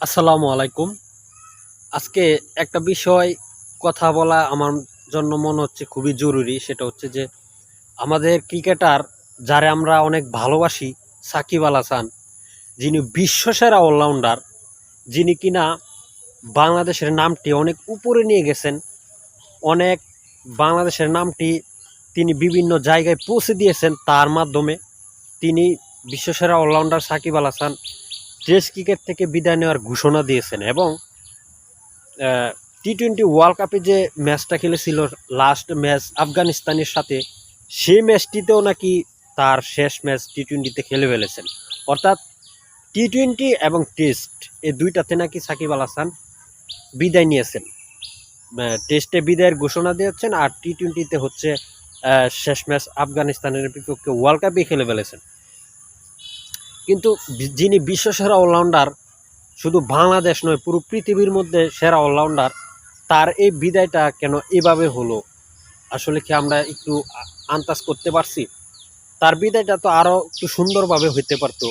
আসসালামু আলাইকুম। আজকে একটা বিষয় কথা বলা আমার জন্য মনে হচ্ছে খুবই জরুরি, সেটা হচ্ছে যে আমাদের ক্রিকেটার যারা আমরা অনেক ভালোবাসি, সাকিব আল হাসান, যিনি বিশ্বসেরা অলরাউন্ডার, যিনি কিনা বাংলাদেশের নামটি অনেক উপরে নিয়ে গেছেন, অনেক বাংলাদেশের নামটি তিনি বিভিন্ন জায়গায় পৌঁছে দিয়েছেন, তার মাধ্যমে তিনি বিশ্বসেরা allrounder Shakib Al Hasan test cricket থেকে বিদায় নেওয়ার ঘোষণা দিয়েছেন এবং টি টোয়েন্টি ওয়ার্ল্ড কাপে যে ম্যাচটা খেলেছিল লাস্ট ম্যাচ আফগানিস্তানের সাথে, সেই ম্যাচটিতেও নাকি তার শেষ ম্যাচ টি টোয়েন্টিতে খেলে ফেলেছেন। অর্থাৎ টি টোয়েন্টি এবং টেস্ট, এই দুইটাতে নাকি সাকিব আল হাসান বিদায় নিয়েছেন। টেস্টে বিদায়ের ঘোষণা দিয়েছেন আর টি টোয়েন্টিতে হচ্ছে শেষ ম্যাচ আফগানিস্তানের বিপক্ষে ওয়ার্ল্ড কাপে খেলে ফেলেছেন। কিন্তু যিনি বিশ্ব সেরা অলরাউন্ডার শুধু বাংলাদেশ নয়, পুরো পৃথিবীর মধ্যে সেরা অলরাউন্ডার তার এই বিদায়টা কেন এভাবে হলো? আসলে কি আমরা একটু আন্দাজ করতে পারছি? তার বিদায়টা তো আরও একটু সুন্দরভাবে হইতে পারতো।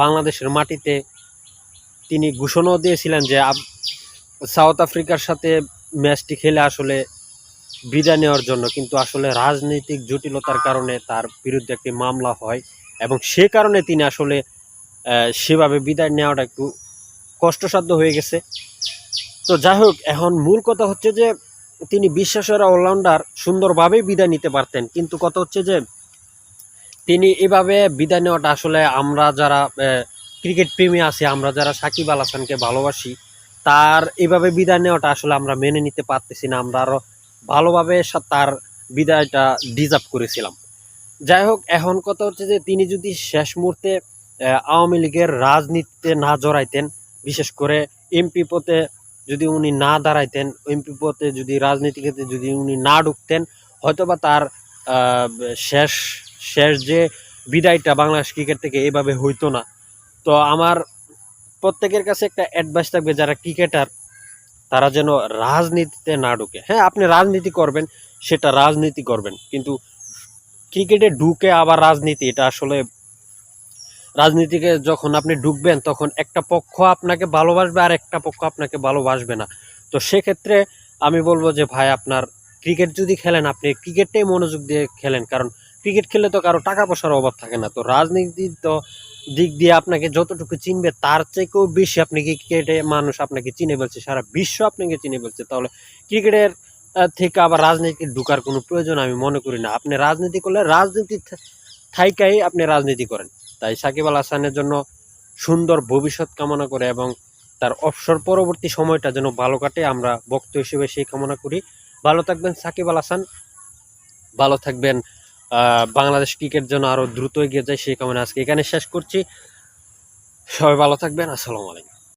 বাংলাদেশের মাটিতে তিনি ঘোষণাও দিয়েছিলেন যে সাউথ আফ্রিকার সাথে ম্যাচটি খেলে আসলে বিদায় নেওয়ার জন্য, কিন্তু আসলে রাজনৈতিক জটিলতার কারণে তার বিরুদ্ধে একটি মামলা হয়। এবং সে কারণে তিনি আসলে সেভাবে বিদায় নেওয়াটা একটু কষ্টসাধ্য হয়ে গেছে। তো যাই হোক, এখন মূল কথা হচ্ছে যে, তিনি বিশ্বাসের অলরাউন্ডার সুন্দরভাবেই বিদায় নিতে পারতেন। কিন্তু কথা হচ্ছে যে, তিনি এভাবে বিদায় নেওয়াটা আসলে আমরা যারা ক্রিকেট প্রেমী আছি, আমরা যারা সাকিব আল হাসানকে ভালোবাসি, তার এভাবে বিদায় নেওয়াটা আসলে আমরা মেনে নিতে পারতেছি না। আমরা আরও ভালোভাবে তার বিদায়টা ডিজার্ভ করেছিলাম। যাই হোক, এখন কথা হচ্ছে যে তিনি যদি শেষ মুহূর্তে আওয়ামী লীগের রাজনীতিতে না জড়াইতেন, বিশেষ করে এমপি পথে যদি উনি না দাঁড়াইতেন, এমপি পদে যদি রাজনীতিতে যদি উনি না ঢুকতেন, হয়তোবা তার শেষ শেষ যে বিদায়টা বাংলাদেশ ক্রিকেট থেকে এভাবে হইতো না। তো আমার প্রত্যেকের কাছে একটা অ্যাডভাইস থাকবে, যারা ক্রিকেটার, তারা যেন রাজনীতিতে না ঢুকে। হ্যাঁ আপনি রাজনীতি করবেন, সেটা রাজনীতি করবেন, কিন্তু ক্রিকেটে ঢুকে আবার রাজনীতি, এটা আসলে রাজনীতিকে যখন আপনি ঢুকবেন, তখন একটা পক্ষ আপনাকে ভালোবাসবে আর একটা পক্ষ আপনাকে ভালোবাসবে না। তো সেক্ষেত্রে আমি বলব যে, ভাই, আপনার ক্রিকেট যদি খেলেন, আপনি ক্রিকেটটাই মনোযোগ দিয়ে খেলেন, কারণ ক্রিকেট খেলে তো কারও টাকা পয়সার অভাব থাকে না। তো রাজনীতি তো দিক দিয়ে আপনাকে যতটুকু চিনবে, তার থেকেও বেশি আপনি ক্রিকেটে মানুষ আপনাকে চিনে ফেলছে, সারা বিশ্ব আপনাকে চিনে ফেলছে। তাহলে ক্রিকেটের থেকে আবার রাজনীতি ঢুকার কোনো প্রয়োজন আমি মনে করি না। আপনি রাজনীতি করলে রাজনীতি থাইকাই আপনি রাজনীতি করেন। তাই সাকিব আল হাসানের জন্য সুন্দর ভবিষ্যৎ কামনা করে এবং তার অবসর পরবর্তী সময়টা যেন ভালো কাটে আমরা বক্ত হিসেবে সেই কামনা করি। ভালো থাকবেন সাকিব আল হাসান। ভালো থাকবেন বাংলাদেশ ক্রিকেট যেন আরও দ্রুত এগিয়ে যায় সেই কামনা আজকে এখানে শেষ করছি। সবাই ভালো থাকবেন। আসসালামু আলাইকুম।